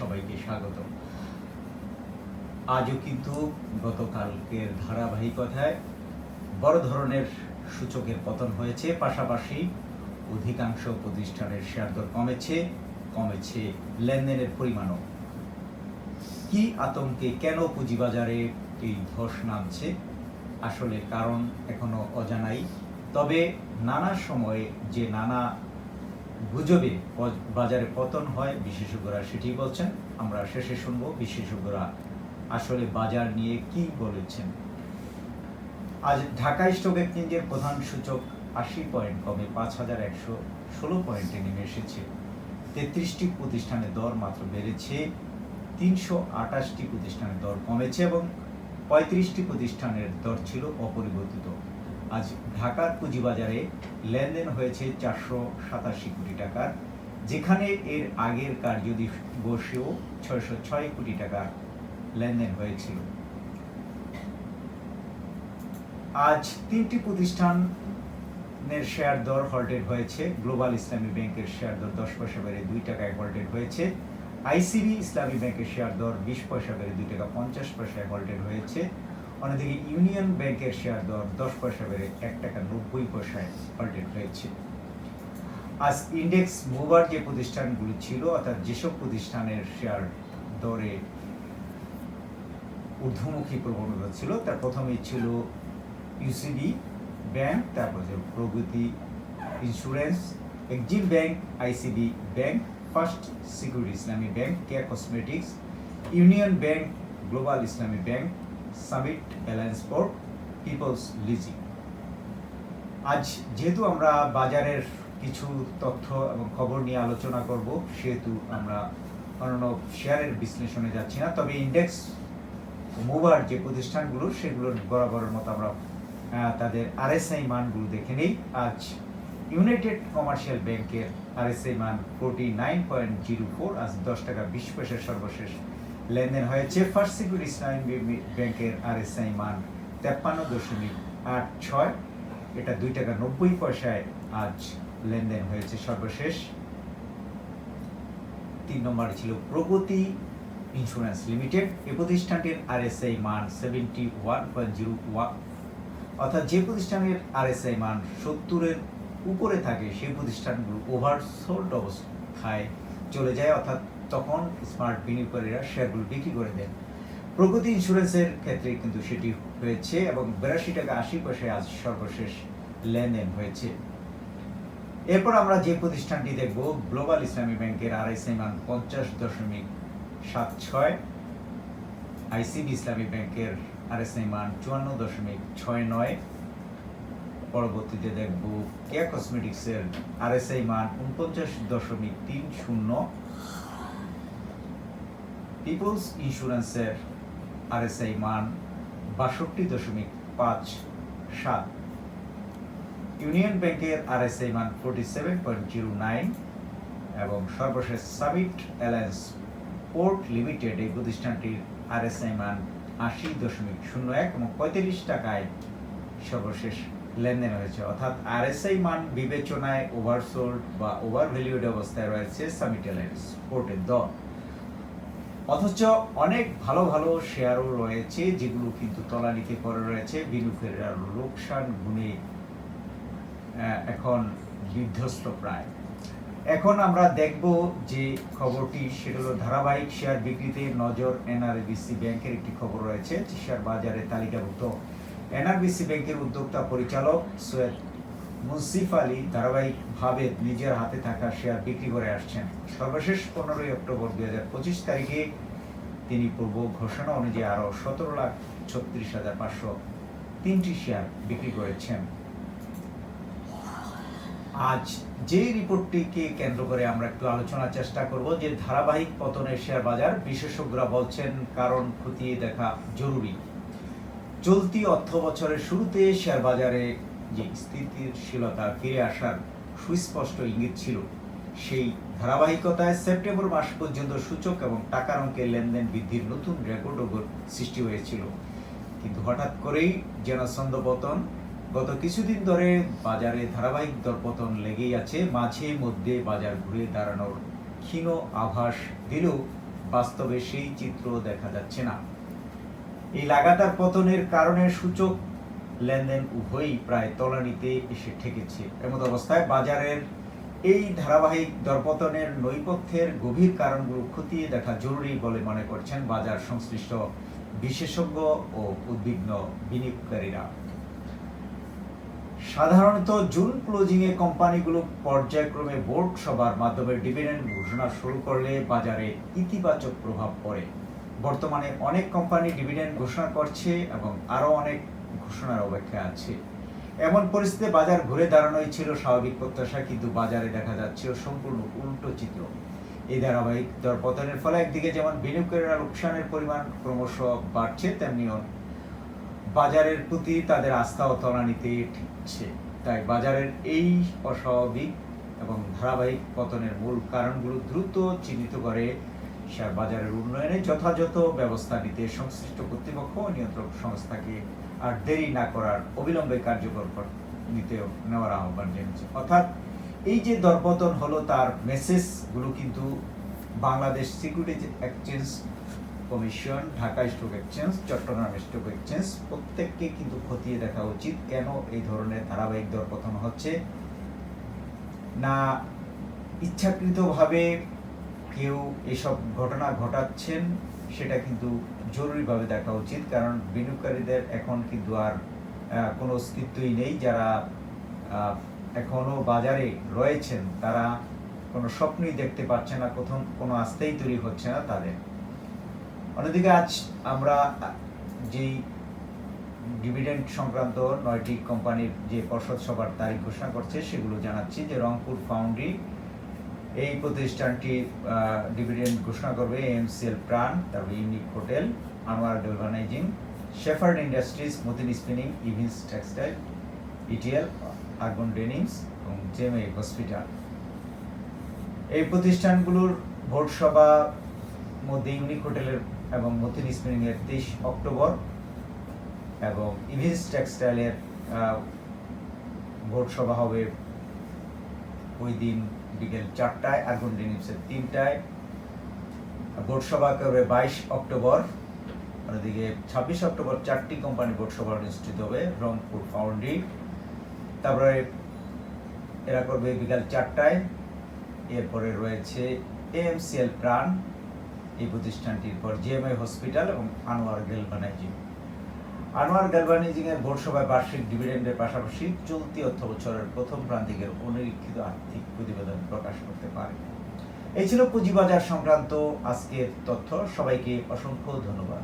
সবাইকে স্বাগত আজও কিন্তু গতকালকের ধারাবাহিকতায় বড় ধরনের সূচকের পতন হয়েছে, পাশাপাশি অধিকাংশ প্রতিষ্ঠানের শেয়ার দর কমেছে কমেছে লেনদেনের পরিমাণও। কি আতঙ্কে কেন পুঁজিবাজারে এই ধস নামছে? আসলে কারণ এখনও অজানাই। তবে নানা সময়ে যে নানা গুজবে বাজারে পতন হয় বিশেষজ্ঞরা সেটি বলছেন। আমরা শেষে শুনব বিশেষজ্ঞরা আসলে বাজার নিয়ে কি বলেছেন। আজ ঢাকা স্টক এক্সচেঞ্জের প্রধান সূচক আশি পয়েন্ট কমে পাঁচ হাজার একশো ষোলো পয়েন্টে নেমে এসেছে। তেত্রিশটি প্রতিষ্ঠানের দর মাত্র বেড়েছে, তিনশো আটাশটি প্রতিষ্ঠানের দর কমেছে এবং পঁয়ত্রিশটি প্রতিষ্ঠানের দর ছিল অপরিবর্তিত। আজ ঢাকার পুঁজিবাজারে লেনদেন হয়েছে চারশো সাতাশি কোটি টাকার, যেখানে এর আগের কার্যদিবসেও ছয়শো ছয় কোটি টাকার লেনদেন হয়েছিল। আজ তিনটি প্রতিষ্ঠানের শেয়ার দর হল্টেড হয়েছে। গ্লোবাল ইসলামী ব্যাংকের শেয়ার দর দশ পয়সা বেড়ে দুই টাকায় হল্টেড হয়েছে। আইসিবি ইসলামী ব্যাংকের শেয়ার দর বিশ পয়সা বেড়ে দুই টাকা পঞ্চাশ পয়সায় হল্টেড হয়েছে। অন্যদিকে ইউনিয়ন ব্যাংকের শেয়ার দর দশ পয়সা বেড়ে এক টাকা নব্বই পয়সায় হল্টেড হয়েছে। আজ ইন্ডেক্স মুভার যে প্রতিষ্ঠানগুলি ছিল, অর্থাৎ যেসব প্রতিষ্ঠানের শেয়ার দরে ঊর্ধ্বমুখী প্রবণতা ছিল, তার প্রথমেই ছিল ইউসিবি ব্যাংক, তারপর Pragati insurance, EXIM bank ICB bank, first security Islami bank care cosmetics, union bank, global Islami bank summit alliance port peoples leasing আজ যেহেতু আমরা বাজারের কিছু তথ্য এবং খবর নিয়ে আলোচনা করব, সেহেতু আমরা অন্যান্য শেয়ারের বিশ্লেষণে যাচ্ছি না। তবে ইন্ডেক্স মুভার যে প্রতিষ্ঠানগুলো, সেগুলোর বরাবরের মতো আমরা তাদের আরএসআই মানগুলো দেখে নেই। আজ ইউনাইটেড কমার্শিয়াল ব্যাংকের আরএসআই মান forty nine point zero four আজ দশ টাকা বিশ পয়সার সর্বশেষ লেনদেন হয়েছে ফার্স্ট ইসলামী ব্যাংক- ব্যাংকের আরএসআই মান তেপ্পান্ন দশমিক আট ছয়। এটা দুই টাকা নব্বই পয়সায় আজ লেনদেন হয়েছে সর্বশেষ। তিন নম্বরে ছিল প্রগতি ইন্স্যুরেন্স লিমিটেড এই প্রতিষ্ঠানটির আরএসআই মান seventy one point zero one অর্থাৎ যে প্রতিষ্ঠানের আরএসআই মান সত্তরের উপরে থাকে, সেই প্রতিষ্ঠানগুলো ওভারসোল্ড অবস্থায় চলে যায়। অর্থাৎ তখন স্মার্ট বিনিয়োগকারীরা শেয়ারগুলো বিক্রি করে দেন। প্রগতি ইন্স্যুরেন্সের ক্ষেত্রে কিন্তু সেটি হয়েছে এবং বিরাশি টাকা আশি পয়সায় আজ সর্বশেষ লেনদেন হয়েছে। এরপর আমরা যে প্রতিষ্ঠানটি দেখব গ্লোবাল ইসলামী ব্যাংকের আরআইসি মান পঞ্চাশ দশমিক সাত ছয় আইসিবি ইসলামী ব্যাংকের আরএসআই মান চুয়ান্ন দশমিক ছয় নয়। পরবর্তীতে দেখব কেয়া কসমেটিক্সের আর আরএসআই মান উনপঞ্চাশ দশমিক তিন শূন্য। পিপলস ইন্স্যুরেন্সের আরএসআই মান বাষট্টি দশমিক পাঁচ সাত। ইউনিয়ন ব্যাংকের আরএসআই মান forty seven point zero nine এবং সর্বশেষ সামিট অ্যালায়েন্স পোর্ট লিমিটেড এই প্রতিষ্ঠানটির আরএসআই মান আশি দশমিক শূন্য এক এবং পঁয়ত্রিশ টাকায় সর্বশেষ লেনদেন হয়েছে। অর্থাৎ আরএসআই মান বিবেচনায় ওভারসোল্ড বা ওভার ভ্যালিউড অবস্থায় রয়েছে সামিট অ্যালায়েন্স পোর্টের দর অথচ অনেক ভালো ভালো শেয়ারও রয়েছে, যেগুলো কিন্তু তলানিতে পড়ে রয়েছে। বিনিয়োগের লোকসান গুণে এখন বিধ্বস্ত প্রায়। এখন আমরা দেখব যে খবরটি, সেটা হলো ধারাবাহিক শেয়ার বিক্রিতে নজর এনআরবিসি ব্যাংকের একটি খবর রয়েছে। শেয়ার বাজারে তালিকাভুক্ত এনআরবিসি ব্যাংকের উদ্যোক্তা পরিচালক সৈয়দ মুন্সিফ আলী ধারাবাহিকভাবে নিজের হাতে থাকা শেয়ার বিক্রি করে আসছেন। সর্বশেষ পনেরোই অক্টোবর দুই হাজার পঁচিশ তারিখে তিনি পূর্ব ঘোষণা অনুযায়ী আরও সতেরো লাখ ছত্রিশ হাজার পাঁচশো তিনটি শেয়ার বিক্রি করেছেন। আজ যে রিপোর্টটিকে কেন্দ্র করে আমরা একটু আলোচনার চেষ্টা করব যে ধারাবাহিক পতনের শেয়ার বাজার, বিশেষজ্ঞরা বলছেন কারণ খতিয়ে দেখা জরুরি। চলতি অর্থ বছরের শুরুতে শেয়ার বাজারে যে স্থিতিশীলতা ফিরে আসার সুস্পষ্ট ইঙ্গিত ছিল। সেই ধারাবাহিকতায় সেপ্টেম্বর মাস পর্যন্ত সূচক এবং টাকার অঙ্কের লেনদেন বৃদ্ধির নতুন রেকর্ডও সৃষ্টি হয়েছিল। কিন্তু হঠাৎ করেই যেন ছন্দপতন গত কিছুদিন ধরে বাজারে ধারাবাহিক দরপতন লেগেই আছে, মাঝে মধ্যে বাজার ঘুরে দাঁড়ানোর ক্ষীণ আভাস দিলেও বাস্তবে সেই চিত্র দেখা যাচ্ছে না। এই লাগাতার পতনের কারণে সূচক লেনদেন উভয়ই প্রায় তলানিতে এসে ঠেকেছে। এমত অবস্থায় বাজারের এই ধারাবাহিক দরপতনের নৈপথ্যের গভীর কারণগুলো খতিয়ে দেখা জরুরি বলে মনে করছেন বাজার সংশ্লিষ্ট বিশেষজ্ঞ ও উদ্বিগ্ন বিনিয়োগকারীরা। সাধারণত জুন ক্লোজিংয়ে কোম্পানিগুলো পর্যায়ক্রমে বোর্ড সভার মাধ্যমে ডিভিডেন্ড ঘোষণা শুরু করলে বাজারে ইতিবাচক প্রভাব পড়ে। বর্তমানে অনেক কোম্পানি ডিভিডেন্ড ঘোষণা করছে এবং আরও অনেক ঘোষণার অপেক্ষায় আছে। এমন পরিস্থিতিতে বাজার ঘুরে দাঁড়ানোই ছিল স্বাভাবিক প্রত্যাশা, কিন্তু বাজারে দেখা যাচ্ছে সম্পূর্ণ উল্টো চিত্র। এই ধারাবাহিক দরপতনের ফলে একদিকে যেমন বিনিয়োগকারীরা লোকসানের পরিমাণ ক্রমশ বাড়ছে, তেমনি বাজারের প্রতি তাদের আস্থা ও তলানিতে ঠেকছে। তাই বাজারের এই অস্বাভাবিক এবং ধারাবাহিক পতনের মূল কারণগুলো দ্রুত চিহ্নিত করে শেয়ার বাজারের উন্নয়নে যথাযথ ব্যবস্থা নিতে সংশ্লিষ্ট কর্তৃপক্ষ ও নিয়ন্ত্রক সংস্থাকে আর দেরি না করার অবিলম্বে কার্যকর কর- নিতে নেওয়ার আহ্বান জানিয়েছে। অর্থাৎ এই যে দরপতন হলো তার মেসেজগুলো কিন্তু Bangladesh security exchange commission, Dhaka stock exchange, Chattogram stock exchange প্রত্যেককে কিন্তু খতিয়ে দেখা উচিত কেন এই ধরনের ধারাবাহিক দরপতন হচ্ছে। না ইচ্ছাকৃতভাবে কেউ এসব ঘটনা ঘটাচ্ছেন সেটা কিন্তু জরুরিভাবে দেখা উচিত কারণ বিনিয়োগকারীদের এখন কিন্তু আর কোনো অস্তিত্বই নেই। যারা আহ, এখনও বাজারে রয়েছেন তারা কোনো স্বপ্নই দেখতে পাচ্ছে না প্রথম কোনো আস্তেই তৈরি হচ্ছে না তাদের। অন্যদিকে আজ আমরা যেই ডিভিডেন্ড সংক্রান্ত নয়টি কোম্পানির যে পর্ষদ সভার তারিখ ঘোষণা করছে সেগুলো জানাচ্ছি যে রংপুর ফাউন্ড্রি এই প্রতিষ্ঠানটি ডিভিডেন্ড ঘোষণা করবে এমসিএল প্রাণ তারপরে unique hotel Anwar galvanising shepherd industries Matin spinning Evince textile ETL urban denims এবং জেমে হসপিটাল এই প্রতিষ্ঠানগুলোর ভোট সভা মধ্যে ইউনিক হোটেলের এবং মতিন স্পিনিং এর তেইশ অক্টোবর এবং ইভিন্স টেক্সটাইলের ভোট সভা হবে ওই দিন বিকেল চারটায় আর্গুন ডেনিমসের তিনটায়। ভোট সভা করবে বাইশ অক্টোবর অন্যদিকে ছাব্বিশ অক্টোবর চারটি কোম্পানি ভোট সভা অনুষ্ঠিত হবে, রংপুর ফাউন্ড্রি তারপরে এরা করবে বিকাল চারটায়। এরপরে রয়েছে এএমসিএল প্রাণ, এই প্রতিষ্ঠানটির পর জিএমআই হসপিটাল এবং আনোয়ার গেলভানাইজিং আনোয়ার গ্যালভানিজিং এর ভোট সভায় বার্ষিক ডিভিডেন্ডের পাশাপাশি চলতি অর্থ বছরের প্রথম প্রান্তিকের অনিরীক্ষিত আর্থিক প্রতিবেদন প্রকাশ করতে পারে। এই ছিল পুঁজিবাজার সংক্রান্ত আজকের তথ্য। সবাইকে অসংখ্য ধন্যবাদ।